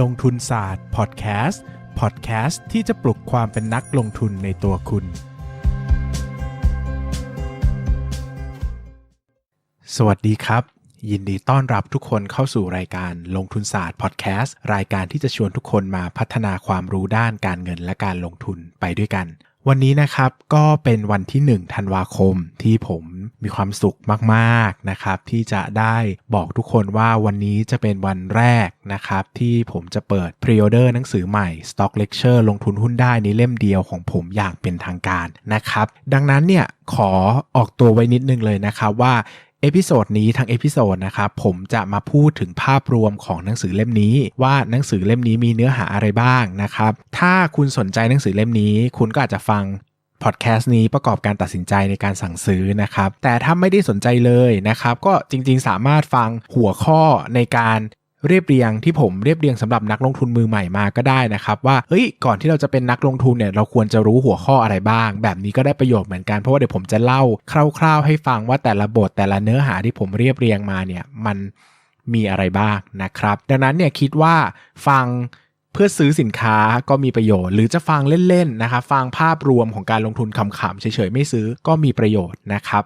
ลงทุนศาสตร์พอดแคสต์พอดแคสต์ที่จะปลุกความเป็นนักลงทุนในตัวคุณ สวัสดีครับ ยินดีต้อนรับทุกคนเข้าสู่รายการลงทุนศาสตร์พอดแคสต์รายการที่จะชวนทุกคนมาพัฒนาความรู้ด้านการเงินและการลงทุนไปด้วยกัน วันนี้นะครับก็เป็นวันที่1ธันวาคมที่ผมมีความสุขมากๆนะครับ ที่จะได้บอกทุกคนว่าวันนี้จะเป็นวันแรกนะครับ ที่ผมจะเปิดพรีออเดอร์หนังสือใหม่ Stock Lecture ลงทุนหุ้นได้ในเล่มเดียวของผมอย่างเป็นทางการนะครับ ดังนั้นเนี่ยขอออกตัวไว้นิดนึงเลยนะครับว่า เอพิโซดนี้ทั้งเอพิโซดนะครับผมจะมาพูดถึงภาพรวมของหนังสือเล่มนี้ ว่าหนังสือเล่มนี้มีเนื้อหาอะไรบ้างนะครับ ถ้าคุณสนใจหนังสือเล่มนี้ คุณก็อาจจะฟังพอดแคสต์นี้ประกอบการตัดสินใจในการสั่งซื้อนะครับ แต่ถ้าไม่ได้สนใจเลยนะครับ ก็จริงๆ สามารถฟังหัวข้อในการ เรียบเรียงที่ผมเรียบเรียงสำหรับนักลงทุนมือใหม่มาก็ได้นะครับว่าเฮ้ยก่อนที่เราจะเป็นนักลงทุนเนี่ยเราควรจะรู้หัวข้ออะไรบ้าง แบบนี้ก็ได้ประโยชน์เหมือนกันเพราะว่าเดี๋ยวผมจะเล่าคร่าว ๆ ให้ฟังว่าแต่ละบทแต่ละเนื้อหาที่ผมเรียบเรียงมาเนี่ยมันมีอะไรบ้างนะครับ ดังนั้นเนี่ยคิดว่าฟังเพื่อซื้อสินค้าก็มีประโยชน์ หรือจะฟังเล่นๆนะครับฟังภาพรวมของการลงทุนขำๆเฉยๆไม่ซื้อก็มีประโยชน์นะครับ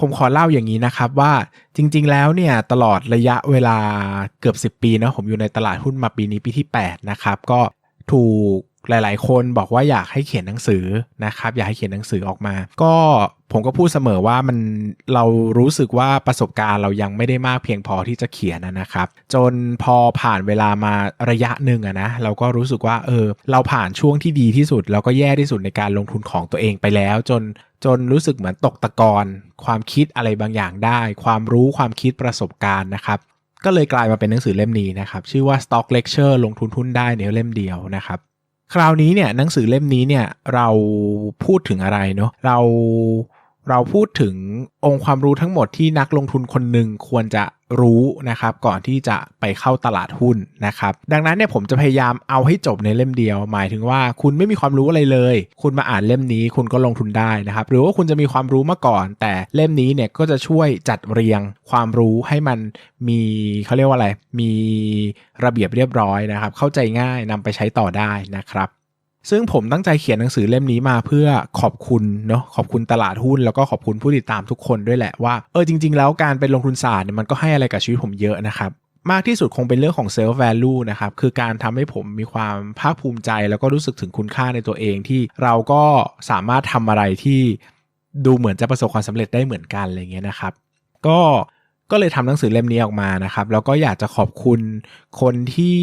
ผมขอเล่าอย่างนี้นะครับว่าจริง ๆ แล้วเนี่ยตลอดระยะเวลาเกือบ 10 ปีนะผมอยู่ในตลาดหุ้นมาปีนี้ปีที่ 8 นะครับ ก็ถูกหลาย ๆ คนบอกว่าอยากให้เขียนหนังสือนะครับ อยากให้เขียนหนังสือออกมา ก็ ผมก็พูดเสมอว่ามันเรารู้สึกว่าประสบการณ์เรายังไม่ได้มากเพียงพอที่จะเขียนนะครับ จนพอผ่านเวลามาระยะหนึ่งอะนะเราก็รู้สึกว่าเออ เราผ่านช่วงที่ดีที่สุด แล้วก็แย่ที่สุดในการลงทุนของตัวเองไปแล้ว จนจนรู้สึกเหมือนตกตะกอนความคิดอะไรบางอย่างได้ ความรู้ความคิดประสบการณ์นะครับก็เลยกลายมาเป็นหนังสือเล่มนี้นะครับชื่อว่า Stock Lecture ลงทุนหุ้นได้ในเล่มเดียวนะครับคราวนี้เนี่ยหนังสือเล่มนี้เนี่ยเราพูดถึงอะไรเนาะเรา เราพูดถึงองค์ความรู้ทั้งหมดที่นักลงทุนคนหนึ่งควรจะรู้นะครับก่อนที่จะไปเข้าตลาดหุ้นนะครับดังนั้นเนี่ยผมจะพยายามเอาให้จบในเล่มเดียว หมายถึงว่าคุณไม่มีความรู้อะไรเลย คุณมาอ่านเล่มนี้คุณก็ลงทุนได้นะครับหรือว่าคุณจะมีความรู้มาก่อน แต่เล่มนี้เนี่ยก็จะช่วยจัดเรียงความรู้ให้มันมีเขาเรียกว่าอะไรมีระเบียบเรียบร้อยนะครับเข้าใจง่ายนำไปใช้ต่อได้นะครับ ซึ่งผมตั้งใจเขียนหนังสือเล่มนี้มาเพื่อขอบคุณเนาะขอบคุณตลาดหุ้นแล้วก็ขอบคุณผู้ติดตามทุกคนด้วยแหละว่าเออจริง ๆ แล้วการเป็นลงทุนศาสตร์เนี่ยมันก็ให้อะไรกับชีวิตผมเยอะนะครับมากที่สุดคงเป็นเรื่องของ self value นะครับ คือการทำให้ผมมีความภาคภูมิใจ แล้วก็รู้สึกถึงคุณค่าในตัวเองที่เราก็สามารถทำอะไรที่ดูเหมือนจะประสบความสำเร็จได้เหมือนกันอะไรเงี้ยนะครับ ก็ ก็เลยทำหนังสือเล่มนี้ออกมานะครับ แล้วก็อยากจะขอบคุณคนที่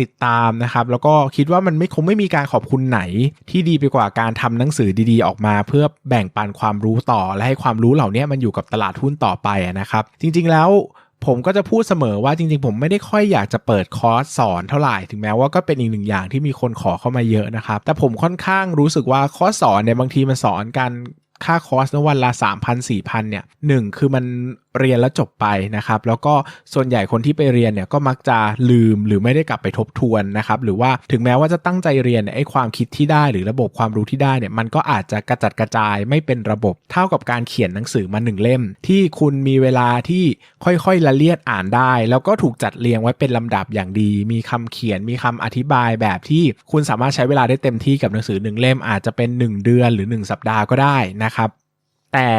ติดตามนะครับ แล้วก็คิดว่ามันไม่คงไม่มีการขอบคุณไหน ที่ดีไปกว่าการทำหนังสือดีๆ ออกมา เพื่อแบ่งปันความรู้ต่อ และให้ความรู้เหล่านี้มันอยู่กับตลาดหุ้นต่อไปนะครับ จริงๆแล้วผมก็จะพูดเสมอว่าจริงๆ ผมไม่ได้ค่อยอยากจะเปิดคอร์สสอนเท่าไหร่ถึงแม้ว่าก็เป็นอีกหนึ่งอย่างที่มีคนขอเข้ามาเยอะนะครับ แต่ผมค่อนข้างรู้สึกว่าคอร์สสอนเนี่ยบางทีมันสอนกัน ค่าคอร์สวันละ 3,000 4,000เนี่ยหนึ่งคือมันเรียนแล้วจบไปนะครับแล้วก็ส่วนใหญ่คนที่ไปเรียนเนี่ยก็มักจะลืมหรือไม่ได้กลับไปทบทวนนะครับหรือว่าถึงแม้ว่าจะตั้งใจเรียนไอ้ความคิดที่ได้หรือระบบความรู้ที่ได้เนี่ยมันก็อาจจะกระจัดกระจายไม่เป็นระบบเท่ากับการเขียนหนังสือมาหนึ่งเล่ม ที่คุณมีเวลาที่ค่อยๆละเลียดอ่านได้ แล้วก็ถูกจัดเรียงไว้เป็นลำดับอย่างดี มีคำเขียนมีคำอธิบายแบบที่คุณสามารถใช้เวลาได้เต็มที่กับหนังสือหนึ่งเล่มอาจจะเป็น 1 เดือนหรือ 1 สัปดาห์ก็ได้นะครับ แต่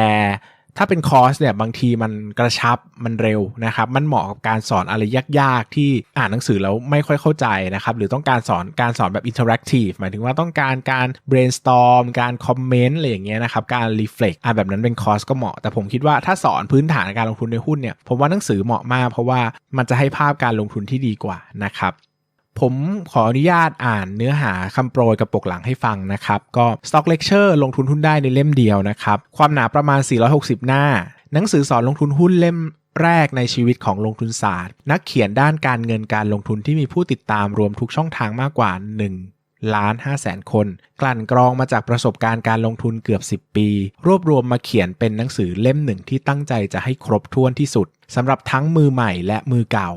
ถ้าเป็นคอร์สเนี่ยบางทีมันกระชับมันเร็วนะครับ มันเหมาะกับการสอนอะไรยากๆ ที่อ่านหนังสือแล้วไม่ค่อยเข้าใจนะครับ หรือต้องการสอนการสอนแบบอินเทอร์แอคทีฟหมายถึงว่าต้องการการ brainstorm การคอมเมนต์อะไรอย่างเงี้ยนะครับการ reflect อ่าแบบนั้นเป็นคอร์สก็เหมาะ แต่ผมคิดว่าถ้าสอนพื้นฐานการลงทุนในหุ้นเนี่ยผมว่าหนังสือเหมาะมาก เพราะว่ามันจะให้ภาพการลงทุนที่ดีกว่านะครับ ผมขออนุญาตอ่านเนื้อหาคำโปรยกับปกหลังให้ฟังนะครับ ก็ Stock Lecture ลงทุนหุ้นได้ในเล่มเดียวนะครับ ความหนาประมาณ 460 หน้า หนังสือสอนลงทุนหุ้นเล่มแรกในชีวิตของลงทุนศาสตร์ นักเขียนด้านการเงินการลงทุนที่มีผู้ติดตามรวมทุกช่องทางมากกว่า 1ล้าน5แสนคน กลั่นกรองมาจากประสบการณ์การลงทุนเกือบ 10 ปี รวบรวมมาเขียนเป็นหนังสือเล่มหนึ่งที่ตั้งใจจะให้ครบถ้วนที่สุดสำหรับทั้งมือใหม่และมือเก่า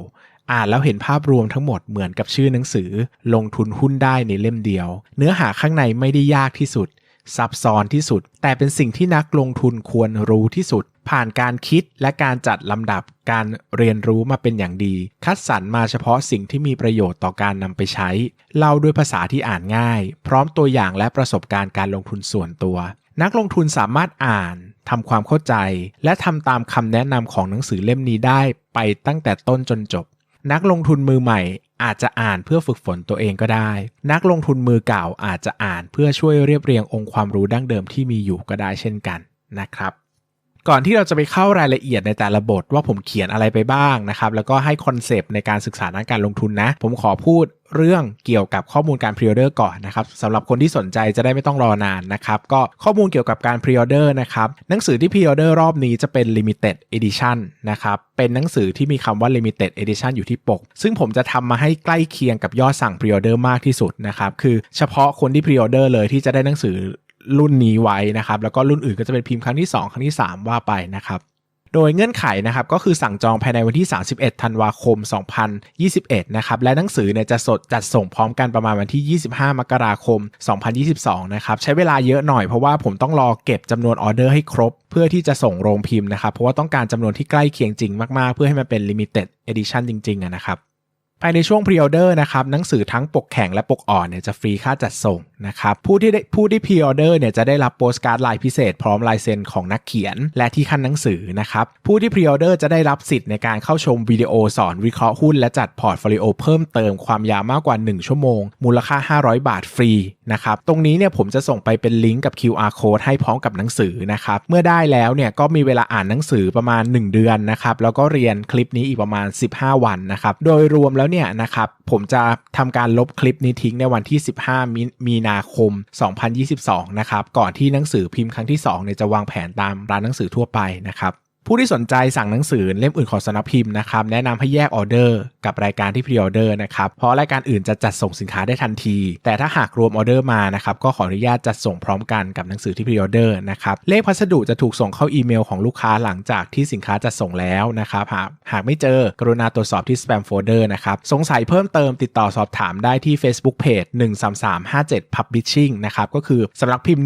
อ่านแล้วเห็นภาพรวมทั้งหมดเหมือนกับชื่อหนังสือ ลงทุนหุ้นได้ในเล่มเดียว เนื้อหาข้างในไม่ได้ยากที่สุด ซับซ้อนที่สุด แต่เป็นสิ่งที่นักลงทุนควรรู้ที่สุด ผ่านการคิดและการจัดลำดับการเรียนรู้มาเป็นอย่างดี คัดสรรมาเฉพาะสิ่งที่มีประโยชน์ต่อการนำไปใช้ เล่าด้วยภาษาที่อ่านง่าย พร้อมตัวอย่างและประสบการณ์การลงทุนส่วนตัว นักลงทุนสามารถอ่านทำความเข้าใจ และทำตามคำแนะนำของหนังสือเล่มนี้ได้ไปตั้งแต่ต้นจนจบ นักลงทุนมือใหม่อาจจะอ่านเพื่อฝึกฝนตัวเองก็ได้ นักลงทุนมือเก่าอาจจะอ่านเพื่อช่วยเรียบเรียงองค์ความรู้ดั้งเดิมที่มีอยู่ก็ได้เช่นกันนะครับ ก่อนที่เราจะไปเข้ารายละเอียดในแต่ละบทว่าผมเขียนอะไรไปบ้างนะครับ แล้วก็ให้คอนเซปต์ในการศึกษาด้านการลงทุนนะ ผมขอพูดเรื่องเกี่ยวกับข้อมูลการพรีออเดอร์ก่อนนะครับสำหรับคนที่สนใจจะได้ไม่ต้องรอนานนะครับ ก็ข้อมูลเกี่ยวกับการพรีออเดอร์นะครับ หนังสือที่พรีออเดอร์รอบนี้จะเป็น Limited Edition นะครับ เป็นหนังสือที่มีคำว่า Limited Edition อยู่ที่ปก ซึ่งผมจะทำมาให้ใกล้เคียงกับยอดสั่งพรีออเดอร์มากที่สุดนะครับ คือเฉพาะคนที่พรีออเดอร์เลยที่จะได้หนังสือ รุ่นนี้ไว้นะครับ แล้วก็รุ่นอื่นก็จะเป็นพิมพ์ครั้งที่ 2 ครั้งที่ 3 ว่าไปนะครับ โดยเงื่อนไขนะครับก็คือสั่งจองภายในวันที่ 31 ธันวาคม 2021 นะครับ และหนังสือเนี่ยจะสดจัดส่งพร้อมกันประมาณวันที่ 25 มกราคม 2022 นะครับ ใช้เวลาเยอะหน่อยเพราะว่าผมต้องรอเก็บจำนวนออเดอร์ให้ครบ เพื่อที่จะส่งโรงพิมพ์นะครับ เพราะว่าต้องการจำนวนที่ใกล้เคียงจริงมากๆ เพื่อให้มันเป็น limited edition จริงๆนะครับ ภายในช่วงพรีออเดอร์นะครับหนังสือทั้งปกแข็งและปกอ่อนเนี่ยจะฟรีค่าจัดส่งนะครับผู้ที่ได้ผู้ที่พรีออเดอร์เนี่ยจะได้รับโปสการ์ดลายพิเศษพร้อมลายเซ็นของนักเขียน และที่ขั้นหนังสือนะครับผู้ที่พรีออเดอร์จะได้รับสิทธิ์ในการเข้าชมวิดีโอสอนวิเคราะห์หุ้นและจัดพอร์ตโฟลิโอเพิ่มเติมความยาวมากกว่า 1 ชั่วโมง มูลค่า 500 บาทฟรีนะครับตรงนี้เนี่ยผมจะส่งไปเป็นลิงก์กับ QR code ให้พร้อมกับหนังสือนะครับเมื่อได้แล้วเนี่ยก็มีเวลาอ่านหนังสือประมาณ 1 เดือนนะครับแล้วก็เรียนคลิปนี้อีกประมาณ 15 วันนะครับโดยรวมแล้วแล้วเนี่ยนะครับผมจะทำการลบคลิปนี้ทิ้งในวันที่ 15มีมีนาคม 2022 นะครับ ก่อนที่หนังสือพิมพ์ครั้งที่2เนี่ยจะวางแผนตามร้านหนังสือทั่วไปนะครับ ผู้ที่สนใจสั่งหนังสือเล่มอื่นของสำนักพิมพ์นะครับแนะนำให้แยกออเดอร์กับรายการที่พรีออเดอร์นะครับเพราะรายการอื่นจะจัดส่งสินค้าได้ทันที แต่ถ้าหากรวมออเดอร์มานะครับก็ขออนุญาตจัดส่งพร้อมกันกับหนังสือที่พรีออเดอร์นะครับเลขพัสดุจะถูกส่งเข้าอีเมลของลูกค้าหลังจากที่สินค้าจัดส่งแล้วนะครับหากหากไม่เจอกรุณาตรวจสอบที่ spam folder นะครับสงสัยเพิ่มเติมติดต่อสอบถามได้ที่ Facebook Page 13357 Publishing นะครับก็คือสำนักพิมพ์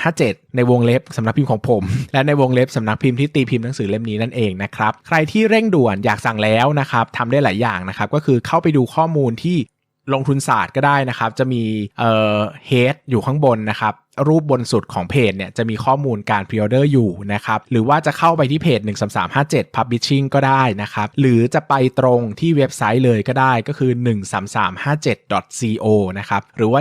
13357 ในวงเล็บสำนักพิมพ์ของผม และในวงเล็บสำนักพิมพ์ที่ตีพิมพ์หนังสือเล่มนี้นั่นเองนะครับ ใครที่เร่งด่วนอยากสั่งแล้วนะครับทำได้หลายอย่างนะครับ ก็คือเข้าไปดูข้อมูลที่ ลงทุนศาสตร์ก็ได้นะครับ จะมีเอ่อเฮดอยู่ข้างบนนะครับ รูปบนสุดของเพจเนี่ยจะมีข้อมูลการพรีออเดอร์อยู่นะครับ หรือว่าจะเข้าไปที่เพจ 13357 Publishing ก็ได้นะครับ หรือจะไปตรงที่เว็บไซต์เลยก็ได้ก็คือ 13357.co นะครับ หรือว่า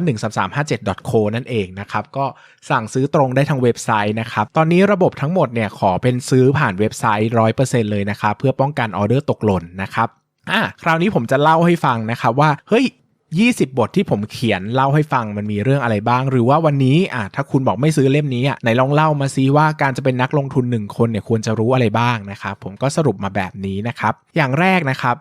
13357.co นั่นเองนะครับ ก็สั่งซื้อตรงได้ทางเว็บไซต์นะครับ ตอนนี้ระบบทั้งหมดเนี่ยขอเป็นซื้อผ่านเว็บไซต์ 100%เลยนะครับ เพื่อป้องกันออเดอร์ตกหล่นนะครับอะคราวนี้ผมจะเล่าให้ฟังนะครับว่าเฮ้ย 20 บทที่ผมเขียนเล่าให้ฟังมันมีเรื่องอะไรบ้าง หรือว่าวันนี้อะถ้าคุณบอกไม่ซื้อเล่มนี้อะไหนลองเล่ามาซิว่าการจะเป็นนักลงทุนหนึ่งคนเนี่ยควรจะรู้อะไรบ้างนะครับผมก็สรุปมาแบบนี้นะครับ อย่างแรกนะครับ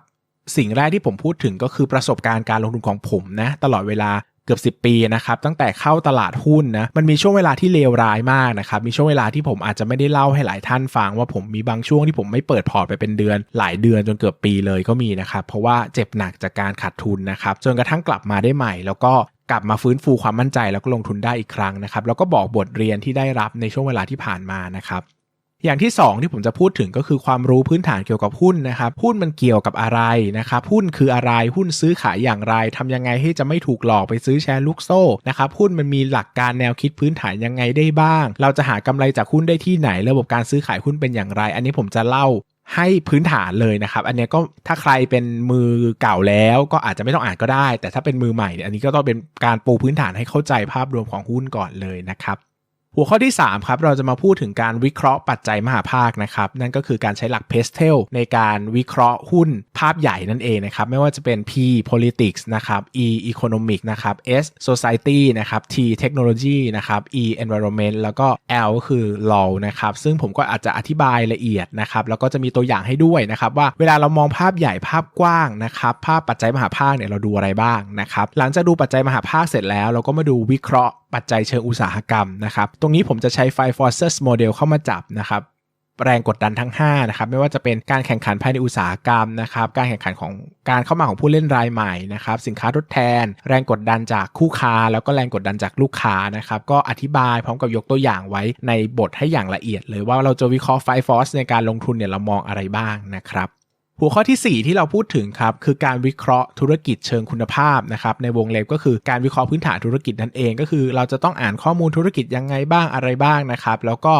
สิ่งแรกที่ผมพูดถึงก็คือประสบการณ์การลงทุนของผมนะตลอดเวลา เกือบ 10 ปีนะครับตั้งแต่เข้าตลาดหุ้นนะมันมีช่วงเวลาที่เลวร้ายมากนะครับมีช่วงเวลาที่ผมอาจจะไม่ได้เล่าให้หลายท่านฟังว่าผมมีบางช่วงที่ผมไม่เปิดพอร์ตไปเป็นเดือน หลายเดือนจนเกือบปีเลยก็มีนะครับเพราะว่าเจ็บหนักจากการขาดทุนนะครับจนกระทั่งกลับมาได้ใหม่ แล้วก็กลับมาฟื้นฟูความมั่นใจแล้วก็ลงทุนได้อีกครั้งนะครับแล้วก็บอกบทเรียนที่ได้รับในช่วงเวลาที่ผ่านมานะครับ อย่างที่ 2 ที่ผมจะพูดถึงก็คือความรู้พื้นฐานเกี่ยวกับหุ้นนะครับหุ้นมันเกี่ยวกับอะไรนะครับหุ้นคืออะไรหุ้นซื้อขายอย่างไรทำยังไงให้จะไม่ถูกหลอกไปซื้อแชร์ลูกโซ่นะครับหุ้นมันมีหลักการแนวคิดพื้นฐานยังไงได้บ้าง เราจะหากำไรจากหุ้นได้ที่ไหน ระบบการซื้อขายหุ้นเป็นอย่างไร อันนี้ผมจะเล่าให้พื้นฐานเลยนะครับ อันนี้ก็ถ้าใครเป็นมือเก่าแล้วก็อาจจะไม่ต้องอ่านก็ได้ แต่ถ้าเป็นมือใหม่เนี่ยอันนี้ก็ต้องเป็นการปูพื้นฐานให้เข้าใจภาพรวมของหุ้นก่อนเลยนะครับ หัวข้อที่ 3 ครับ เราจะมาพูดถึงการวิเคราะห์ปัจจัยมหาภาคนะครับ นั่นก็คือการใช้หลักเพสเทลในการวิเคราะห์หุ้นภาพใหญ่นั่นเองนะครับ ไม่ว่าจะเป็น P politics นะครับ E economic นะครับ S society นะครับ T technology นะครับ E environment แล้วก็ L ก็คือ law นะครับ ซึ่งผมก็อาจจะอธิบายละเอียดนะครับ แล้วก็จะมีตัวอย่างให้ด้วยนะครับ ว่าเวลาเรามองภาพใหญ่ภาพกว้างนะครับภาพปัจจัยมหาภาคเนี่ยเราดูอะไรบ้างนะครับหลังจากดูปัจจัยมหาภาคเสร็จแล้ว เราก็มาดูวิเคราะห์ ปัจจัยเชิงอุตสาหกรรมนะครับ ตรงนี้ผมจะใช้ไฟ Forces Model เข้ามาจับนะครับแรงกดดันทั้ง5นะครับไม่ว่าจะเป็นการแข่งขันภายในอุตสาหกรรมนะครับการแข่งขันของการเข้ามาของผู้เล่นรายใหม่นะครับสินค้าทดแทน แรงกดดันจากคู่ค้า แล้วก็แรงกดดันจากลูกค้านะครับก็อธิบายพร้อมกับยกตัวอย่างไว้ในบทให้อย่างละเอียดเลยว่าเราจะวิเคราะห์ไฟฟอสในการลงทุนเนี่ยเรามองอะไรบ้างนะครับ หัวข้อที่ 4 ที่เราพูดถึงครับ คือการวิเคราะห์ธุรกิจเชิงคุณภาพนะครับในวงเล็บก็คือการวิเคราะห์พื้นฐานธุรกิจนั่นเอง ก็คือ เราจะต้องอ่านข้อมูลธุรกิจยังไงบ้างอะไรบ้างนะครับ แล้วก็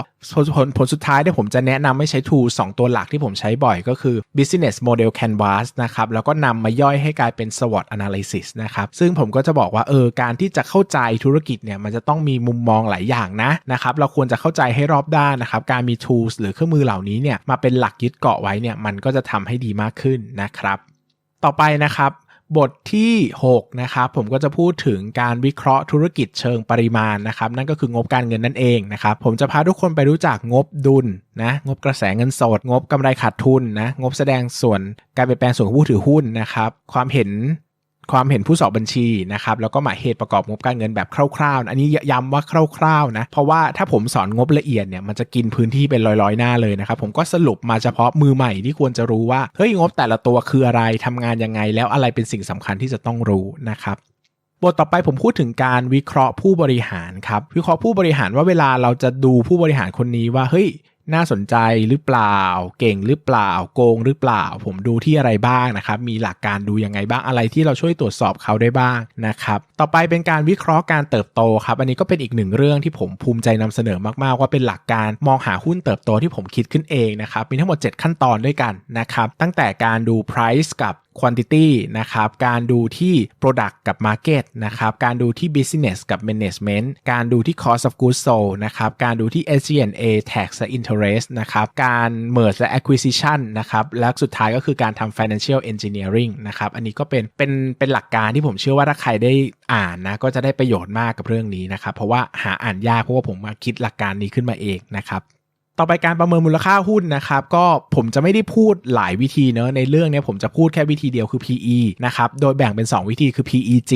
ผลผลสุดท้ายเนี่ผมจะแนะนำไม่ใช้ tool 2 ตัวหลักที่ผมใช้บ่อยก็คือ business model canvas นะครับ แล้วก็นำมาย่อยให้กลายเป็น SWOT analysis นะครับ ซึ่งผมก็จะบอกว่า เออ การที่จะเข้าใจธุรกิจเนี่ย มันจะต้องมีมุมมองหลายอย่างนะนะครับ เราควรจะเข้าใจให้รอบด้านนะครับ การมี tools หรือเครื่องมือเหล่านี้เนี่ย มาเป็นหลักยึดเกาะไว้เนี่ย มันก็จะทำให้ดีมากขึ้นนะครับต่อไปนะครับ บทที่ 6 นะครับ ผมก็จะพูดถึงการวิเคราะห์ธุรกิจเชิงปริมาณนะครับ นั่นก็คืองบการเงินนั่นเองนะครับ ผมจะพาทุกคนไปรู้จักงบดุลนะงบกระแสเงินสด งบกำไรขาดทุนนะงบแสดงส่วนการเปลี่ยนแปลงส่วนของผู้ถือหุ้นนะครับ ความเห็น ความเห็นผู้สอบบัญชีนะครับแล้วก็หมายเหตุประกอบงบการเงินแบบคร่าวๆ อันนี้ย้ำว่าคร่าวๆนะเพราะว่าถ้าผมสอนงบละเอียดเนี่ยมันจะกินพื้นที่เป็นร้อยๆหน้าเลยนะครับผมก็สรุปมาเฉพาะมือใหม่ที่ควรจะรู้ว่าเฮ้ยงบแต่ละตัวคืออะไรทำงานยังไง แล้วอะไรเป็นสิ่งสำคัญที่จะต้องรู้นะครับบทต่อไปผมพูดถึงการวิเคราะห์ผู้บริหารครับวิเคราะห์ผู้บริหารว่าเวลาเราจะดูผู้บริหารคนนี้ว่าเฮ้ย น่าสนใจหรือเปล่า เก่งหรือเปล่า โกงหรือเปล่า ผมดูที่อะไรบ้างนะครับ มีหลักการดูยังไงบ้างอะไรที่เราช่วยตรวจสอบเขาได้บ้างนะครับ ต่อไปเป็นการวิเคราะห์การเติบโตครับ อันนี้ก็เป็นอีกหนึ่งเรื่องที่ผมภูมิใจนำเสนอมากๆ ว่าเป็นหลักการมองหาหุ้นเติบโตที่ผมคิดขึ้นเองนะครับ มีทั้งหมด 7 ขั้นตอนด้วยกันนะครับ ตั้งแต่การดู price กับ quantity นะครับ การดูที่ product กับ market นะครับ การดูที่ business กับ management การดูที่ cost of goods sold นะครับ การดูที่ SG&A tax และ interest นะครับ การ merge และ acquisition นะครับ และสุดท้ายก็คือการทำ financial engineering นะครับ อันนี้ก็เป็น เป็น เป็นหลักการที่ผมเชื่อว่าถ้าใครได้อ่านนะ ก็จะได้ประโยชน์มากกับเรื่องนี้นะครับ เพราะว่าหาอ่านยากเพราะว่าผมมาคิดหลักการนี้ขึ้นมาเองนะครับ ต่อไปการประเมินมูลค่าหุ้นนะครับก็ผมจะไม่ได้พูดหลายวิธีเนอะในเรื่องนี้ผมจะพูดแค่วิธีเดียวคือ PE นะครับโดยแบ่งเป็น 2 วิธีคือ PEG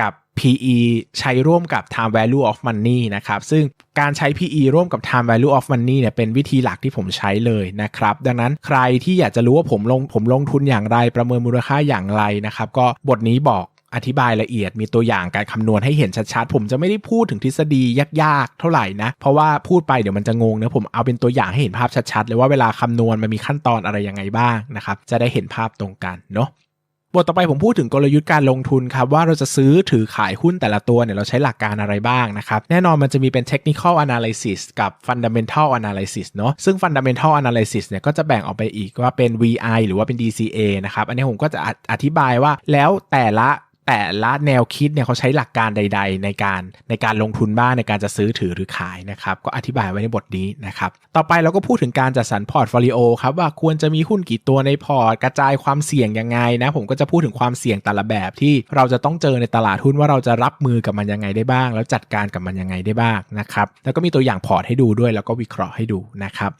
กับ PE ใช้ร่วมกับ time value of money นะครับ ซึ่งการใช้ PE ร่วมกับ time value of money เนี่ยเป็นวิธีหลักที่ผมใช้เลยนะครับ ดังนั้นใครที่อยากจะรู้ว่าผมลงผมลงทุนอย่างไรประเมินมูลค่าอย่างไรนะครับ ก็บทนี้บอก อธิบายละเอียดมีตัวอย่างการคำนวณให้เห็นชัดๆ ผมจะไม่ได้พูดถึงทฤษฎียากๆ เท่าไหร่นะ เพราะว่าพูดไปเดี๋ยวมันจะงงนะผมเอาเป็นตัวอย่างให้เห็นภาพชัดๆ เลยว่าเวลาคำนวณมันมีขั้นตอนอะไรยังไงบ้างนะครับ จะได้เห็นภาพตรงกันเนาะบทต่อไปผมพูดถึงกลยุทธ์การลงทุนครับว่าเราจะซื้อถือขายหุ้นแต่ละตัวเนี่ยเราใช้หลักการอะไรบ้างนะครับ แน่นอนมันจะมีเป็น technical analysis กับ fundamental analysis เนาะซึ่ง fundamental analysis เนี่ยก็จะแบ่งออกไปอีกว่าเป็น VI หรือว่าเป็น DCA นะครับ อันนี้ผมก็จะอธิบายว่าแล้วแต่ละ แต่ละแนวคิดเนี่ยเขาใช้หลักการใด ๆ ในการในการลงทุนบ้างในการจะซื้อถือหรือขายนะครับก็อธิบายไว้ในบทนี้นะครับต่อไปเราก็พูดถึงการจัดสรรพอร์ตโฟลิโอครับว่าควรจะมีหุ้นกี่ตัวในพอร์ตกระจายความเสี่ยงยังไงนะผมก็จะพูดถึงความเสี่ยงแต่ละแบบที่เราจะต้องเจอในตลาดหุ้นว่าเราจะรับมือกับมันยังไงได้บ้าง แล้วจัดการกับมันยังไงได้บ้างนะครับแล้วก็มีตัวอย่างพอร์ตให้ดูด้วย แล้วก็วิเคราะห์ให้ดูนะครับ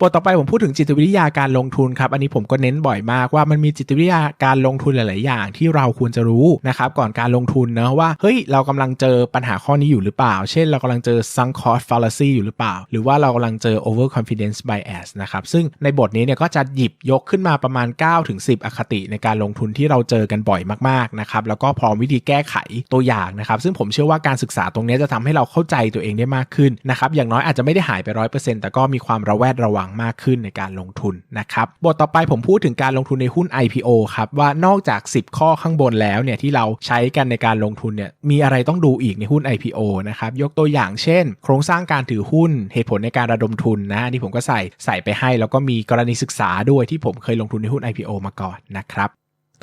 บทต่อไปผมพูดถึงจิตวิทยาการลงทุนครับ อันนี้ผมก็เน้นบ่อยมากว่ามันมีจิตวิทยาการลงทุนหลาย ๆ อย่างที่เราควรจะรู้นะครับก่อนการลงทุนนะว่าเฮ้ยเรากำลังเจอปัญหาข้อนี้อยู่หรือเปล่า เช่นเรากำลังเจอ sunk cost fallacy อยู่หรือเปล่า หรือว่าเรากำลังเจอ over confidence bias นะครับซึ่งในบทนี้เนี่ยก็จะหยิบยกขึ้นมาประมาณ 9-10อคติในการลงทุนที่เราเจอกันบ่อยมาก ๆ นะครับแล้วก็พร้อมวิธีแก้ไขตัวอย่างนะครับซึ่งผมเชื่อว่าการศึกษาตรงนี้จะทำให้เราเข้าใจตัวเองได้มากขึ้นนะครับอย่างน้อยอาจจะไม่ได้หายไป 100%แต่ก็มีความระแวดระวังมากขึ้นในการการลงทุนนะครับบทต่อไปผมพูดถึงการลงทุนในหุ้น IPO ครับว่านอกจาก 10 ข้อข้างบนแล้วเนี่ยที่เราใช้กันในการลงทุนเนี่ยมีอะไรต้องดูอีกในหุ้น IPO นะครับยกตัวอย่างเช่น โครงสร้างการถือหุ้นเหตุผลในการระดมทุนนะที่ผมก็ใส่ใส่ไปให้ แล้วก็มีกรณีศึกษาด้วยที่ผมเคยลงทุนในหุ้น IPO มาก่อนนะครับ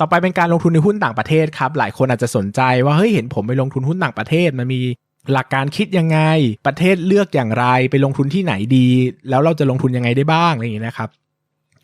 ต่อไปเป็นการลงทุนในหุ้นต่างประเทศครับ หลายคนอาจจะสนใจว่าเฮ้ยเห็นผมไปลงทุนหุ้นต่างประเทศมันมี หลักการคิดยังไง ประเทศเลือกอย่างไรไปลงทุนที่ไหนดี แล้วเราจะลงทุนยังไงได้บ้างอะไรอย่างนี้นะครับ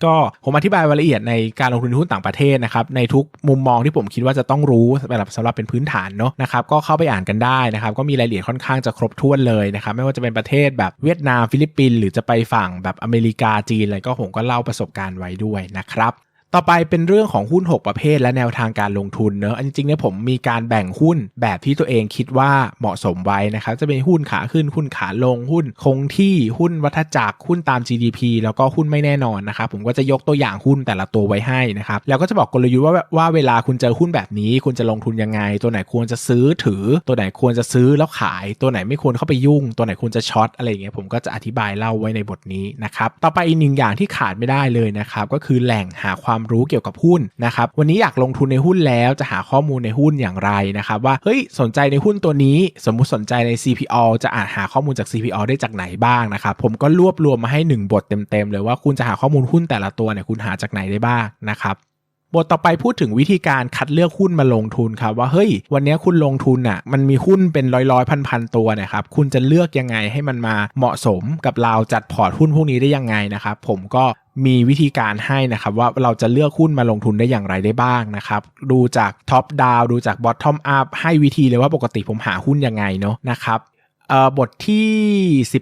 ก็ผมอธิบายรายละเอียดในการลงทุนหุ้นต่างประเทศนะครับในทุกมุมมองที่ผมคิดว่าจะต้องรู้สำหรับสำหรับเป็นพื้นฐานเนาะนะครับก็เข้าไปอ่านกันได้นะครับก็มีรายละเอียดค่อนข้างจะครบถ้วนเลยนะครับไม่ว่าจะเป็นประเทศแบบเวียดนามฟิลิปปินส์หรือจะไปฝั่งแบบอเมริกาจีนอะไรก็ผมก็เล่าประสบการณ์ไว้ด้วยนะครับ ต่อไปเป็นเรื่องของหุ้น 6 ประเภท และแนวทางการลงทุนเนอะอันจริงๆเนี่ยผมมีการแบ่งหุ้นแบบที่ตัวเองคิดว่าเหมาะสมไว้นะครับ จะเป็นหุ้นขาขึ้น หุ้นขาลง หุ้นคงที่ หุ้นวัฏจักร หุ้นตาม GDP แล้วก็หุ้นไม่แน่นอนนะครับ ผมก็จะยกตัวอย่างหุ้นแต่ละตัวไว้ให้นะครับ แล้วก็จะบอกกลยุทธ์ว่าว่าเวลาคุณเจอหุ้นแบบนี้ คุณจะลงทุนยังไง ตัวไหนควรจะซื้อถือ ตัวไหนควรจะซื้อแล้วขาย ตัวไหนไม่ควรเข้าไปยุ่ง ตัวไหนควรจะช็อตอะไรอย่างเงี้ย ผมก็จะอธิบายเล่าไว้ในบทนี้นะครับ ต่อไปอีกหนึ่งอย่างที่ขาดไม่ได้เลยนะครับ ก็คือแหล่งหาความรู้เกี่ยวกับหุ้นนะครับวันนี้อยากลงทุนในหุ้นแล้วจะหาข้อมูลในหุ้นอย่างไรนะครับว่าเฮ้ยสนใจในหุ้นตัวนี้ สมมุติสนใจใน CPO จะอาจหาข้อมูลจาก CPO ได้จากไหนบ้างนะครับผมก็รวบรวมมาให้ 1 บทเต็มๆเลยว่าคุณจะหาข้อมูลหุ้นแต่ละตัวเนี่ยคุณหาจากไหนได้บ้างนะครับ บทต่อไปพูดถึงวิธีการคัดเลือกหุ้นมาลงทุนครับว่าเฮ้ย วันนี้คุณลงทุนอะมันมีหุ้นเป็นร้อยร้อยพันพันตัวนะครับคุณจะเลือกยังไงให้มันมาเหมาะสมกับเราจัดพอร์ตหุ้นพวกนี้ได้ยังไงนะครับผมก็มีวิธีการให้นะครับว่าเราจะเลือกหุ้นมาลงทุนได้อย่างไรได้บ้างนะครับดูจากท็อปดาวดูจากบอททอมอัพให้วิธีเลยว่าปกติผมหาหุ้นยังไงเนาะนะครับบทที่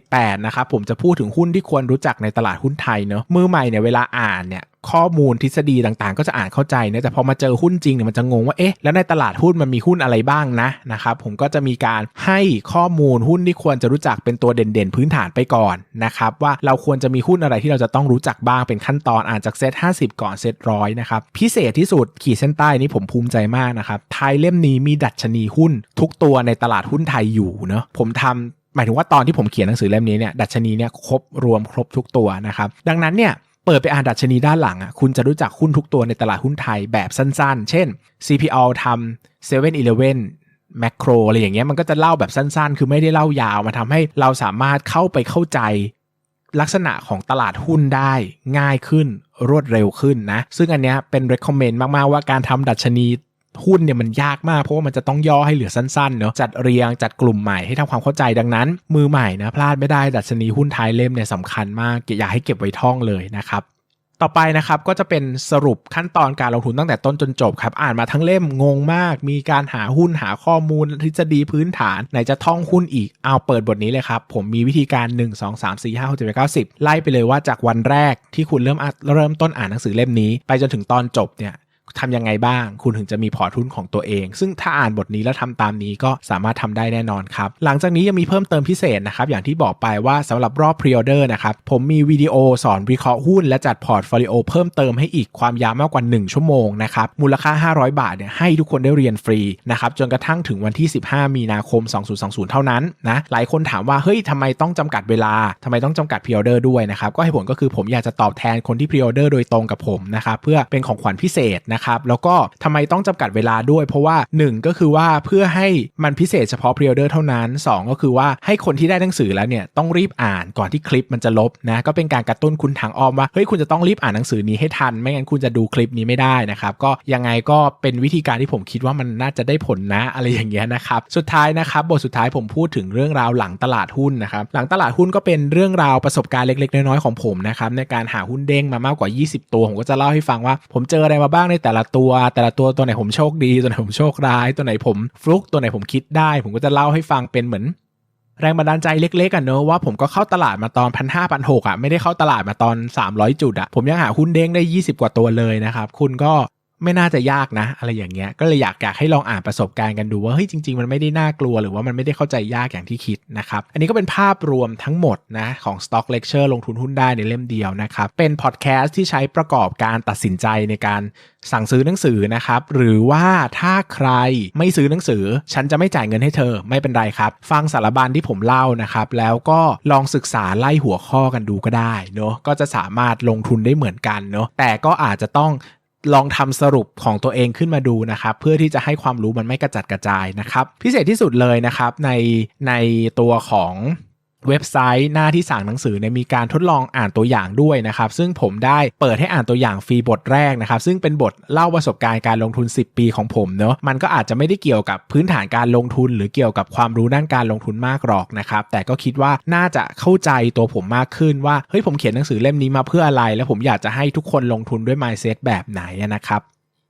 18 นะครับผมจะพูดถึงหุ้นที่ควรรู้จักในตลาดหุ้นไทยเนาะมือใหม่เนี่ยเวลาอ่านเนี่ยข้อมูลทฤษฎีต่างๆ ก็จะอ่านเข้าใจนะแต่พอมาเจอหุ้นจริงเนี่ยมันจะงงว่าเอ๊ะแล้วในตลาดหุ้นมันมีหุ้นอะไรบ้างนะนะครับผมก็จะมีการให้ข้อมูลหุ้นที่ควรจะรู้จักเป็นตัวเด่นๆ พื้นฐานไปก่อนนะครับว่าเราควรจะมีหุ้นอะไรที่เราจะต้องรู้จักบ้างเป็นขั้นตอนอ่านจากเซต50 ก่อนเซตร้อยนะครับพิเศษที่สุดขีดเส้นใต้นี้ผมภูมิใจมากนะครับไทยเล่มนี้มีดัชนีหุ้น ทุกตัวในตลาดหุ้นไทยอยู่เนาะผมทำหมายถึงว่าตอนที่ผมเขียนหนังสือเล่มนี้เนี่ยดัชนีเนี่ยครบรวมครบทุกตัวนะครับดังนั้นเนี่ย เปิดไปอ่านดัชนีด้านหลังอะคุณจะรู้จักหุ้นทุกตัวในตลาดหุ้นไทยแบบสั้นๆ เช่น CPO ทำ7 e เ e ่ e อแมคโครอะไรอย่างเงี้ยมันก็จะเล่าแบบสั้นๆ คือไม่ได้เล่ายาวมาทำให้เราสามารถเข้าไปเข้าใจลักษณะของตลาดหุ้นได้ง่ายขึ้นรวดเร็วขึ้นนะ ซึ่งอันเนี้ยเป็น recommend มาก ๆ ว่าการทำดัชนี หุ้นเนี่ยมันยากมากเพราะว่ามันจะต้องย่อให้เหลือสั้นๆเนาะจัดเรียงจัดกลุ่มใหม่ให้ทำความเข้าใจดังนั้น มือใหม่นะพลาดไม่ได้ดัชนีหุ้นไทยเล่มเนี่ยสำคัญมากอยากให้เก็บไว้ท่องเลยนะครับต่อไปนะครับก็จะเป็นสรุปขั้นตอนการลงทุนตั้งแต่ต้นจนจบครับ อ่านมาทั้งเล่มงงมาก มีการหาหุ้นหาข้อมูลทฤษฎีพื้นฐาน ไหนจะท่องหุ้นอีกเอาเปิดบทนี้เลยครับ ผมมีวิธีการ 1 2 3 4 5 6 7 8 9 10 ไล่ไปเลยว่าจากวันแรกที่คุณเริ่มเริ่มต้นอ่านหนังสือเล่มนี้ ไปจนถึงตอนจบเนี่ย ทำยังไงบ้าง คุณถึงจะมีพอร์ตหุ้นของตัวเอง ซึ่งถ้าอ่านบทนี้แล้วทำตามนี้ก็สามารถทำได้แน่นอนครับ หลังจากนี้ยังมีเพิ่มเติมพิเศษนะครับ อย่างที่บอกไปว่าสำหรับรอบพรีออเดอร์นะครับ ผมมีวิดีโอสอนวิเคราะห์หุ้นและจัดพอร์ตโฟลิโอเพิ่มเติมให้อีกความยาวมากกว่า 1 ชั่วโมงนะครับ มูลค่า 500 บาทเนี่ยให้ทุกคนได้เรียนฟรีนะครับจนกระทั่งถึงวันที่ 15 มีนาคม 2020 เท่านั้นนะหลายคนถามว่าเฮ้ยทำไมต้องจำกัดเวลาทำไมต้องจำกัดพรีออเดอร์ด้วยนะครับก็ให้ผลก็คือผมอยากจะตอบแทนคนที่พรีออเดอร์โดยตรงกับผมนะครับเพื่อเป็นของขวัญพิเศษนะครับแล้วก็ทำไมต้องจำกัดเวลาด้วย เพราะว่า 1 ก็คือว่าเพื่อให้มันพิเศษเฉพาะพรีออเดอร์เท่านั้น 2 ก็คือว่าให้คนที่ได้หนังสือแล้วเนี่ยต้องรีบอ่านก่อนที่คลิปมันจะลบนะก็เป็นการกระตุ้นคุณทางอ้อมว่าเฮ้ยคุณจะต้องรีบอ่านหนังสือนี้ให้ทัน ไม่งั้นคุณจะดูคลิปนี้ไม่ได้นะครับก็ยังไงก็เป็นวิธีการที่ผมคิดว่ามันน่าจะได้ผลนะอะไรอย่างเงี้ยนะครับสุดท้ายนะครับบทสุดท้ายผมพูดถึงเรื่องราวหลังตลาดหุ้นนะครับหลังตลาดหุ้นก็เป็นเรื่องราวประสบการณ์เล็กๆน้อยๆของผมนะครับในการหาหุ้นเด้งมามากกว่า 20 ตัวผมก็จะเล่าให้ฟังว่า ผมเจออะไรมาบ้างในแแต่ละตัวแต่ละตัวตัวไหนผมโชคดีตัวไหนผมโชคร้าย ตัวไหนผมฟลุกตัวไหนผมคิดได้ ผมก็จะเล่าให้ฟังเป็นเหมือน แรงบันดาลใจเล็กๆกันเนอะว่าผมก็เข้าตลาดมาตอนพันห้าพันหกอะไม่ได้เข้าตลาดมาตอน 300 จุดอะผมยังหาหุ้นเด้งได้ 20 กว่าตัวเลยนะครับคุณก็ ไม่น่าจะยากนะ อะไรอย่างเงี้ยก็เลยอยากอยากให้ลองอ่านประสบการณ์กันดูว่าเฮ้ยจริง ๆ มันไม่ได้น่ากลัวหรือว่ามันไม่ได้เข้าใจยากอย่างที่คิดนะครับ อันนี้ก็เป็นภาพรวมทั้งหมดนะของ Stock Lecture ลงทุนหุ้นได้ในเล่มเดียวนะครับ เป็นพอดแคสต์ที่ใช้ประกอบการตัดสินใจในการสั่งซื้อหนังสือนะครับหรือว่าถ้าใครไม่ซื้อหนังสือ ฉันจะไม่จ่ายเงินให้เธอไม่เป็นไรครับ ฟังสารบัญที่ผมเล่านะครับแล้วก็ลองศึกษาไล่หัวข้อกันดูก็ได้เนาะก็จะสามารถลงทุนได้เหมือนกันเนาะแต่ก็อาจจะต้อง ลองทำสรุปของตัวเองขึ้นมาดูนะครับ เพื่อที่จะให้ความรู้มันไม่กระจัดกระจายนะครับ พิเศษที่สุดเลยนะครับในในตัวของ เว็บไซต์หน้าที่สั่งหนังสือเนี่ยมีการทดลองอ่านตัวอย่างด้วยนะครับ ซึ่งผมได้เปิดให้อ่านตัวอย่างฟรีบทแรกนะครับ ซึ่งเป็นบทเล่าประสบการณ์การลงทุน 10 ปีของผมเนาะมันก็อาจจะไม่ได้เกี่ยวกับพื้นฐานการลงทุน หรือเกี่ยวกับความรู้ด้านการลงทุนมากหรอกนะครับ แต่ก็คิดว่าน่าจะเข้าใจตัวผมมากขึ้นว่าเฮ้ยผมเขียนหนังสือเล่มนี้มาเพื่ออะไร แล้วผมอยากจะให้ทุกคนลงทุนด้วย mindset แบบไหนนะครับ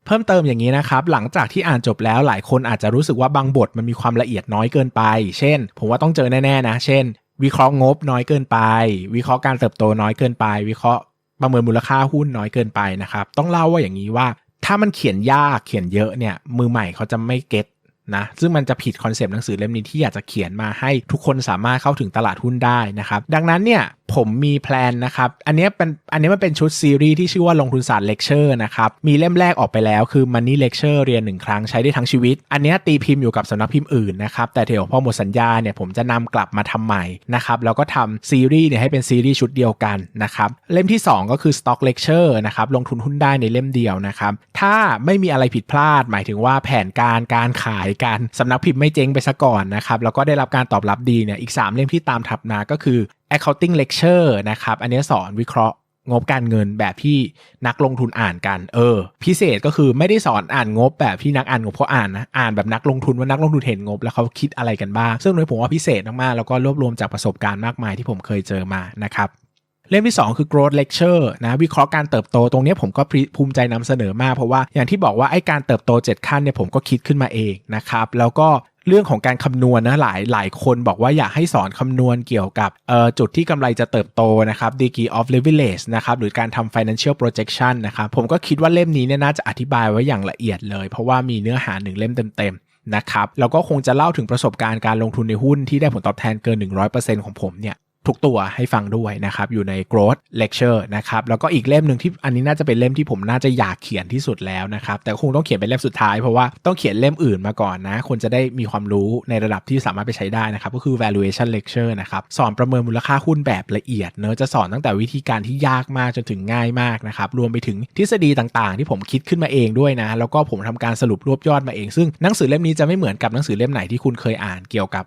เพิ่มเติมอย่างนี้นะครับ หลังจากที่อ่านจบแล้วหลายคนอาจจะรู้สึกว่าบางบทมันมีความละเอียดน้อยเกินไป เช่น ผมว่าต้องเจอแน่ ๆ นะ เช่น วิเคราะห์งบน้อยเกินไป วิเคราะห์การเติบโตน้อยเกินไป วิเคราะห์ประเมินมูลค่าหุ้นน้อยเกินไปนะครับ ต้องเล่าว่าอย่างนี้ว่า ถ้ามันเขียนยากเขียนเยอะเนี่ย มือใหม่เขาจะไม่เก็ตนะซึ่งมันจะผิดคอนเซปต์หนังสือเล่มนี้ที่อยากจะเขียนมาให้ทุกคนสามารถเข้าถึงตลาดหุ้นได้นะครับ ดังนั้นเนี่ย ผมมีแพลนนะครับ อันนี้เป็นอันนี้มันเป็นชุดซีรีส์ที่ชื่อว่าลงทุนศาสตร์เลคเชอร์นะครับ มีเล่มแรกออกไปแล้วคือ Money Lecture เรียนหนึ่งครั้งใช้ได้ทั้งชีวิต อันนี้ตีพิมพ์อยู่กับสำนักพิมพ์อื่นนะครับ แต่เดี๋ยวพอหมดสัญญาเนี่ยผมจะนำกลับมาทำใหม่นะครับแล้วก็ทำซีรีส์เนี่ยให้เป็นซีรีส์ชุดเดียวกันนะครับเล่มที่ 2 ก็คือ Stock Lecture นะครับลงทุนหุ้นได้ในเล่มเดียวนะครับถ้าไม่มีอะไรผิดพลาด หมายถึงว่าแผนการการขายการสำนักพิมพ์ไม่เจ๊งไปซะก่อนนะครับแล้วก็ได้รับการตอบรับดีเนี่ยอีก 3 เล่มที่ตามถับมาก็คือ accounting lecture นะครับ อันนี้สอนวิเคราะห์งบการเงินแบบที่นักลงทุนอ่านกัน เออ พิเศษก็คือไม่ได้สอนอ่านงบแบบที่นักอ่านงบเขาอ่านนะ อ่านแบบนักลงทุนว่านักลงทุนเห็นงบแล้วเขาคิดอะไรกันบ้าง ซึ่งโดยผมว่าพิเศษมากๆ แล้วก็รวบรวมจากประสบการณ์มากมายที่ผมเคยเจอมานะครับเล่มที่ 2 คือ growth lecture นะวิเคราะห์การเติบโตตรงนี้ผมก็ภูมิใจนำเสนอมาก เพราะว่าอย่างที่บอกว่าไอ้การเติบโต 7 ขั้นเนี่ยผมก็คิดขึ้นมาเองนะครับแล้วก็ เรื่องของการคำนวณนะหลายหลายคนบอกว่าอยากให้สอนคำนวณเกี่ยวกับจุดที่กำไรจะเติบโตนะครับ degree of leverage นะครับหรือการทำ financial projection นะครับผมก็คิดว่าเล่มนี้เนี่ยน่าจะอธิบายไว้อย่างละเอียดเลย เพราะว่ามีเนื้อหาหนึ่งเล่มเต็มๆนะครับแล้วก็คงจะเล่าถึงประสบการณ์การลงทุนในหุ้นที่ได้ผลตอบแทนเกิน 100%ของผมเนี่ย ทุกตัวให้ฟังด้วยนะครับ อยู่ใน growth lecture นะครับ แล้วก็อีกเล่มหนึ่งที่อันนี้น่าจะเป็นเล่มที่ผมน่าจะอยากเขียนที่สุดแล้วนะครับ แต่คงต้องเขียนเป็นเล่มสุดท้ายเพราะว่าต้องเขียนเล่มอื่นมาก่อนนะคนจะได้มีความรู้ในระดับที่สามารถไปใช้ได้นะครับ ก็คือ valuation lecture นะครับ สอนประเมินมูลค่าหุ้นแบบละเอียดเนอะจะสอนตั้งแต่วิธีการที่ยากมากจนถึงง่ายมากนะครับ รวมไปถึงทฤษฎีต่างๆ ที่ผมคิดขึ้นมาเองด้วยนะ แล้วก็ผมทำการสรุปรวบยอดมาเอง ซึ่งหนังสือเล่มนี้จะไม่เหมือนกับหนังสือเล่มไหนที่คุณเคยอ่านเกี่ยวกับ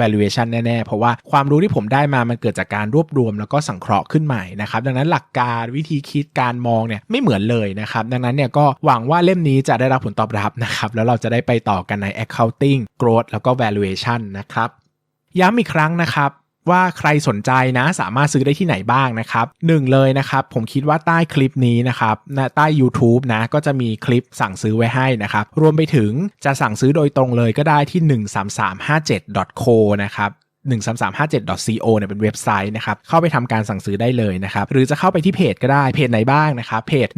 valuation แน่ๆ เพราะว่าความรู้ที่ผมได้มามันเกิดจากการรวบรวมแล้วก็สังเคราะห์ขึ้นใหม่นะครับ ดังนั้นหลักการวิธีคิดการมองเนี่ยไม่เหมือนเลยนะครับ ดังนั้นเนี่ยก็หวังว่าเล่มนี้จะได้รับผลตอบรับนะครับ แล้วเราจะได้ไปต่อกันใน accounting growth แล้วก็ valuation นะครับ ย้ำอีกครั้งนะครับ ว่าใครสนใจนะสามารถซื้อได้ที่ไหนบ้างนะครับหนึ่งเลยนะครับผมคิดว่าใต้คลิปนี้นะครับใต้ YouTube นะก็จะมีคลิปสั่งซื้อไว้ให้นะครับรวมไปถึงจะสั่งซื้อโดยตรงเลยก็ได้ที่ 13357.co นะครับ 13357.co เนี่ยเป็นเว็บไซต์นะครับเข้าไปทำการสั่งซื้อได้เลยนะครับหรือจะเข้าไปที่เพจก็ได้เพจไหนบ้างนะครับเพจ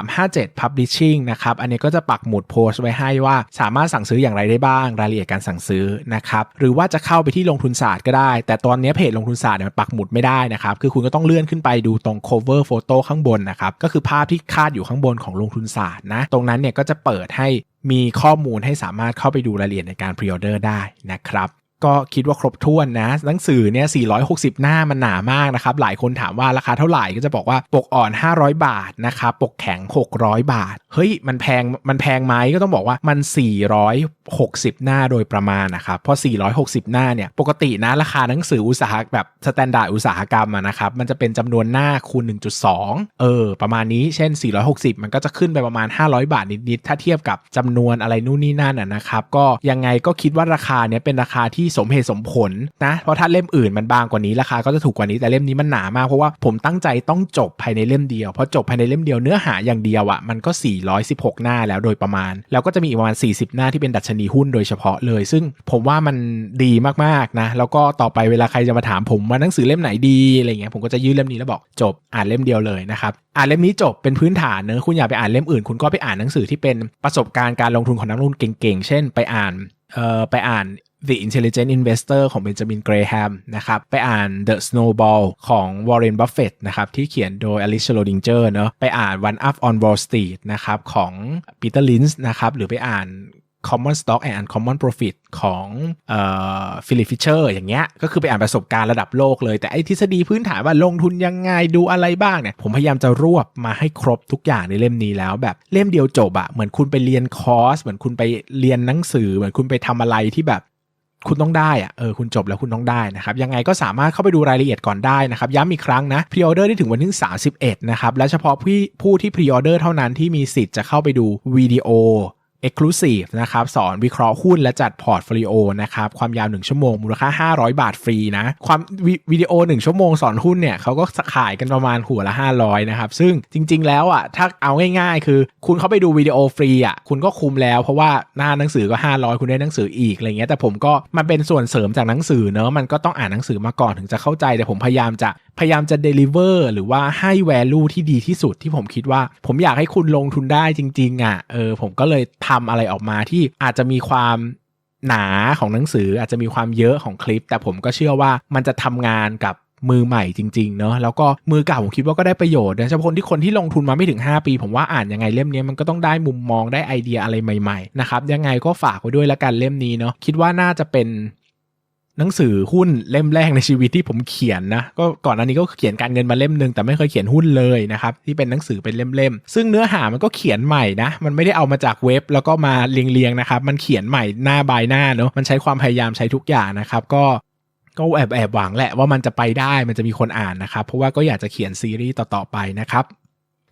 13357 Publishing นะครับอันนี้ก็จะปักหมุดโพสต์ไว้ให้ว่าสามารถสั่งซื้ออย่างไรได้บ้าง รายละเอียดการสั่งซื้อนะครับหรือว่าจะเข้าไปที่ลงทุนศาสตร์ก็ได้ แต่ตอนนี้เพจลงทุนศาสตร์เนี่ยมันปักหมุดไม่ได้นะครับคือคุณก็ต้องเลื่อนขึ้นไปดูตรง cover photo ข้างบนนะครับก็คือภาพที่คาดอยู่ข้างบนของลงทุนศาสตร์นะตรงนั้นเนี่ยก็จะเปิดให้มีข้อมูลให้สามารถเข้าไปดูรายละเอียดในการพรีออเดอร์ได้นะครับ ก็คิดว่าครบถ้วนนะหนังสือเนี่ย460 หน้ามันหนามากนะครับ หลายคนถามว่าราคาเท่าไหร่ก็จะบอกว่าปกอ่อน 500 บาทนะครับปกแข็ง 600 บาท เฮ้ยมันแพงมันแพงไหมก็ต้องบอกว่ามัน 460 หน้าโดยประมาณนะครับเพราะ 460 หน้าเนี่ยปกตินะราคาหนังสืออุตสาหแบบสแตนดาร์ดอุตสาหกรรมนะครับมันจะเป็นจำนวนหน้าคูณ 1.2 เออ ประมาณนี้เช่น 460 มันก็จะขึ้นไปประมาณ 500 บาทนิดๆถ้าเทียบกับจำนวนอะไรนู่นนี่นั่นนะครับก็ยังไงก็คิดว่าราคาเนี้ยเป็นราคาที่สมเหตุสมผลนะเพราะถ้าเล่มอื่นมันบางกว่านี้ราคาก็จะถูกกว่านี้แต่เล่มนี้มันหนามากเพราะว่าผมตั้งใจต้องจบภายในเล่มเดียวเพราะจบภายในเล่มเดียวเนื้อหาอย่างเดียวอะ่ะมันก็ 416 หน้าแล้วโดยประมาณ แล้วก็จะมีอีกประมาณ 40 หน้าที่เป็นดัชนีหุ้นโดยเฉพาะเลย ซึ่งผมว่ามันดีมากๆนะแล้วก็ต่อไปเวลาใครจะมาถามผมว่าหนังสือเล่มไหนดีอะไรเงี้ยผมก็จะยื่นเล่มนี้แล้วบอกจบอ่านเล่มเดียวเลยนะครับอ่านเล่มนี้จบเป็นพื้นฐานเนอะคุณอย่าไปอ่านเล่มอื่น คุณก็ไปอ่านหนังสือที่เป็นประสบการณ์การลงทุนของนักลงทุนเก่งๆ เช่น ไปอ่านเอ่อไปอ่าน The Intelligent Investor ของ Benjamin Graham นะครับ ไปอ่าน The Snowball ของ Warren Buffett นะครับ ที่เขียนโดย Alice Schlesinger เนาะไปอ่าน One Up on Wall Street นะครับ ของ Peter Lynch นะครับ หรือไปอ่าน Common Stock and Uncommon Profit ของฟิลิปฟิชเชอร์อย่างเงี้ยก็คือไปอ่านประสบการณ์ระดับโลกเลย แต่ไอ้ทฤษฎีพื้นฐานว่าลงทุนยังไงดูอะไรบ้างเนี่ยผมพยายามจะรวบมาให้ครบทุกอย่างในเล่มนี้แล้ว แบบเล่มเดียวจบอะเหมือนคุณไปเรียนคอร์ส เหมือนคุณไปเรียนหนังสือ เหมือนคุณไปทำอะไรที่แบบ คุณต้องได้อะเออคุณจบแล้วคุณต้องได้นะครับยังไงก็สามารถเข้าไปดูรายละเอียดก่อนได้นะครับย้ำอีกครั้งนะพรีออเดอร์ได้ถึงวันที่31นะครับและเฉพาะผู้ผู้ที่พรีออเดอร์เท่านั้นที่มีสิทธิ์จะเข้าไปดูวิดีโอ Exclusive นะครับสอนวิเคราะห์หุ้นและจัดพอร์ตโฟลิโอนะครับความยาว 1 ชั่วโมง มูลค่า 500 บาทฟรีนะความวิดีโอ 1 ชั่วโมงสอนหุ้นเนี่ยเขาก็ขายกันประมาณหัวละ 500นะครับซึ่งจริง ๆ แล้วอะถ้าเอาง่ายๆ คือคุณเข้าไปดูวิดีโอฟรีอะคุณก็คุ้มแล้ว เพราะว่าหน้าหนังสือก็ 500 คุณได้หนังสืออีกอะไรเงี้ยแต่ผมก็มันเป็นส่วนเสริมจากหนังสือเนอะมันก็ต้องอ่านหนังสือมาก่อนถึงจะเข้าใจแต่ผมพยายามจะพยายามจะ deliver หรือว่าให้ value ที่ดีที่สุดที่ผมคิดว่า ผมอยากให้คุณลงทุนได้จริง ๆอะ่ะเออผมก็เลยทำอะไรออกมาที่อาจจะมีความหนาของหนังสืออาจจะมีความเยอะของคลิป แต่ผมก็เชื่อว่ามันจะทำงานกับมือใหม่จริงๆเนาะแล้วก็มือเก่าผมคิดว่าก็ได้ประโยชน์โดยเฉพาะคนที่คนที่ลงทุนมาไม่ถึง 5 ปี ผมว่าอ่านยังไงเล่มนี้มันก็ต้องได้มุมมองได้ไอเดียอะไรใหม่ๆนะครับยังไงก็ฝากไว้ด้วยละกันเล่มนี้เนาะคิดว่าน่าจะเป็น หนังสือหุ้นเล่มแรกในชีวิตที่ผมเขียนนะก็ก่อนอันนี้ก็เขียนการเงินมาเล่มหนึ่งแต่ไม่เคยเขียนหุ้นเลยนะครับที่เป็นหนังสือเป็นเล่มๆซึ่งเนื้อหามันก็เขียนใหม่นะมันไม่ได้เอามาจากเว็บแล้วก็มาเรียงๆนะครับมันเขียนใหม่หน้าบายหน้าเนาะมันใช้ความพยายามใช้ทุกอย่างนะครับก็ก็แอบแอบหวังแหละว่ามันจะไปได้มันจะมีคนอ่านนะครับเพราะว่าก็อยากจะเขียนซีรีส์ต่อๆไปนะครับ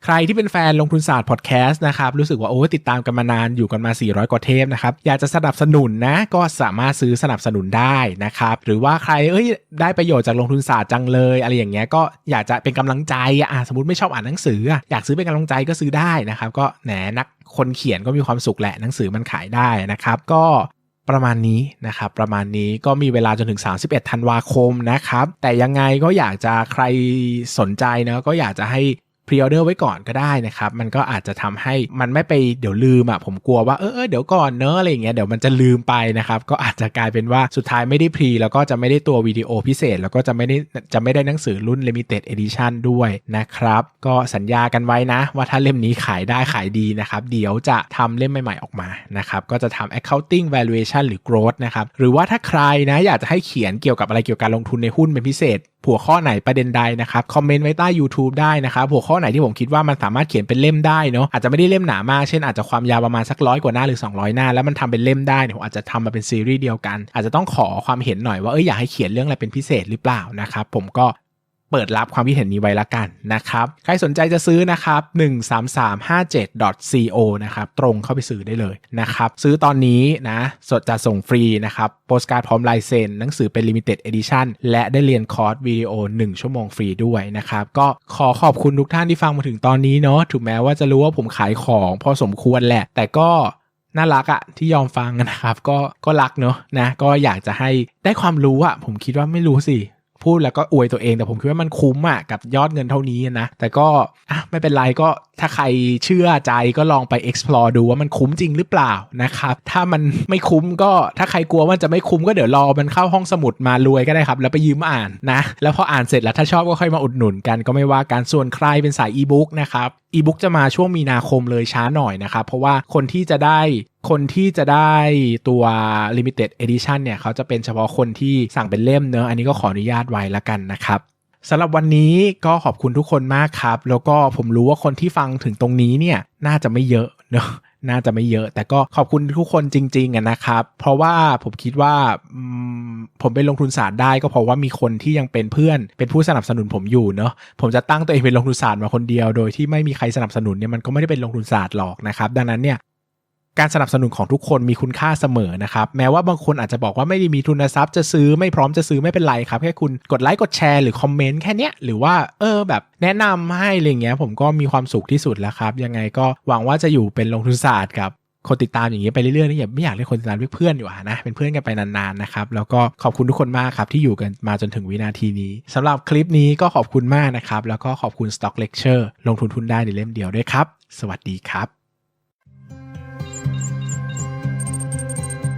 ใครที่เป็นแฟนลงทุนศาสตร์พอดแคสต์นะครับรู้สึกว่าโอ้ติดตามกันมานานอยู่กันมา 400 กว่าเทปนะครับอยากจะสนับสนุนนะก็สามารถซื้อสนับสนุนได้นะครับหรือว่าใครเอ้ยได้ประโยชน์จากลงทุนศาสตร์จังเลย อะไรอย่างเงี้ยก็อยากจะเป็นกำลังใจอะสมมติไม่ชอบอ่านหนังสืออะอยากซื้อเป็นกำลังใจก็ซื้อได้นะครับก็แหนนักคนเขียนก็มีความสุขแหละหนังสือมันขายได้นะครับก็ประมาณนี้นะครับประมาณนี้ก็มีเวลาจนถึง 31 ธันวาคมนะครับ แต่ยังไงก็อยากจะใครสนใจเนะก็อยากจะให้ พรีออเดอร์ไว้ก่อนก็ได้นะครับ มันก็อาจจะทำให้มันไม่ไปเดี๋ยวลืมอะผมกลัวว่าเออเออเดี๋ยวก่อนเนอะอะไรเงี้ยเดี๋ยวมันจะลืมไปนะครับ ก็อาจจะกลายเป็นว่าสุดท้ายไม่ได้พรีแล้วก็จะไม่ได้ตัววิดีโอพิเศษ แล้วก็จะไม่ได้จะไม่ได้หนังสือรุ่น Limited Edition ด้วยนะครับ ก็สัญญากันไว้นะ ว่าถ้าเล่มนี้ขายได้ขายดีนะครับเดี๋ยวจะทำเล่มใหม่ๆออกมานะครับก็จะทำ accounting valuation หรือ growth นะครับหรือว่าถ้าใครนะอยากจะให้เขียนเกี่ยวกับอะไรเกี่ยวกับการลงทุนในหุ้นเป็นพิเศษหัวข้อไหนประเด็นใดนะครับคอมเมนต์ไว้ใต้ YouTube ได้นะครับหัวข้อข้อไหนที่ผมคิดว่ามันสามารถเขียนเป็นเล่มได้เนาะอาจจะไม่ได้เล่มหนามากเช่นอาจจะความยาวประมาณสักร้อยกว่าหน้าหรือ 200 หน้า แล้วมันทำเป็นเล่มได้เนี่ยผมอาจจะทำมาเป็นซีรีส์เดียวกัน อาจจะต้องขอความเห็นหน่อยว่าเอออยากให้เขียนเรื่องอะไรเป็นพิเศษหรือเปล่านะครับผมก็ เปิดรับความคิดเห็นนี้ไว้ละกันนะครับ ใครสนใจจะซื้อนะครับ 13357.co นะครับ ตรงเข้าไปซื้อได้เลยนะครับ ซื้อตอนนี้นะ สดจะส่งฟรีนะครับ โปสการ์ดพร้อมลายเซ็น หนังสือเป็น Limited Edition และได้เรียนคอร์สวิดีโอ 1 ชั่วโมงฟรีด้วยนะครับ ก็ขอขอบคุณทุกท่านที่ฟังมาถึงตอนนี้เนาะ ถึงแม้ว่าจะรู้ว่าผมขายของพอสมควรแหละ แต่ก็น่ารักอะที่ยอมฟังนะครับ ก็ก็รักเนาะนะก็อยากจะให้ได้ความรู้อะผมคิดว่าไม่รู้สิ พูดแล้วก็อวยตัวเอง แต่ผมคิดว่ามันคุ้มอะกับยอดเงินเท่านี้นะ แต่ก็อะไม่เป็นไรก็ถ้าใครเชื่อใจก็ลองไป explore ดูว่ามันคุ้มจริงหรือเปล่านะครับ ถ้ามันไม่คุ้มก็ถ้าใครกลัวว่าจะไม่คุ้มก็เดี๋ยวรอมันเข้าห้องสมุดมารวยก็ได้ครับ แล้วไปยืมอ่านนะ แล้วพออ่านเสร็จแล้วถ้าชอบก็ค่อยมาอุดหนุนกัน ก็ไม่ว่าการส่วนใครเป็นสายอีบุ๊กนะครับอีบุ๊กจะมาช่วงมีนาคมเลยช้าหน่อยนะครับ เพราะว่าคนที่จะได้ คนที่จะได้ตัว limited edition เนี่ยเขาจะเป็นเฉพาะคนที่สั่งเป็นเล่มเนอะอันนี้ก็ขออนุญาตไว้ละกันนะครับสำหรับวันนี้ก็ขอบคุณทุกคนมากครับ แล้วก็ผมรู้ว่าคนที่ฟังถึงตรงนี้เนี่ยน่าจะไม่เยอะเนอะน่าจะไม่เยอะ แต่ก็ขอบคุณทุกคนจริงๆนะครับ เพราะว่าผมคิดว่าอืมผมไปลงทุนศาสตร์ได้ก็เพราะว่ามีคนที่ยังเป็นเพื่อน เป็นผู้สนับสนุนผมอยู่เนอะผมจะตั้งตัวเองเป็นลงทุนศาสตร์มาคนเดียว โดยที่ไม่มีใครสนับสนุนเนี่ยมันก็ไม่ได้เป็นลงทุนศาสตร์หรอกนะครับ ดังนั้นเนี่ย การสนับสนุนของทุกคนมีคุณค่าเสมอนะครับ แม้ว่าบางคนอาจจะบอกว่าไม่ได้มีทุนทรัพย์จะซื้อไม่พร้อมจะซื้อไม่เป็นไรครับ แค่คุณกดไลค์กดแชร์หรือคอมเมนต์แค่เนี้ยหรือว่าเออแบบแนะนำให้อะไรเงี้ยผมก็มีความสุขที่สุดแล้วครับ ยังไงก็หวังว่าจะอยู่เป็นลงทุนศาสตร์กับคนติดตามอย่างนี้ยไปเรื่อยๆนี่อย่าไม่อยากเรียกคนติดตามเรียกเพื่อนอยู่านะเป็นเพื่อนกันไปนานๆนะครับแล้วก็ขอบคุณทุกคนมากครับที่อยู่กันมาจนถึงวินาทีนี้สำหรับคลิปนี้ก็ขอบคุณมากนะครับแล้วก็ขอบคุณ Stock Lecture ลงทุนทุนได้ในเล่มเดียวด้วยครับ สวัสดีครับ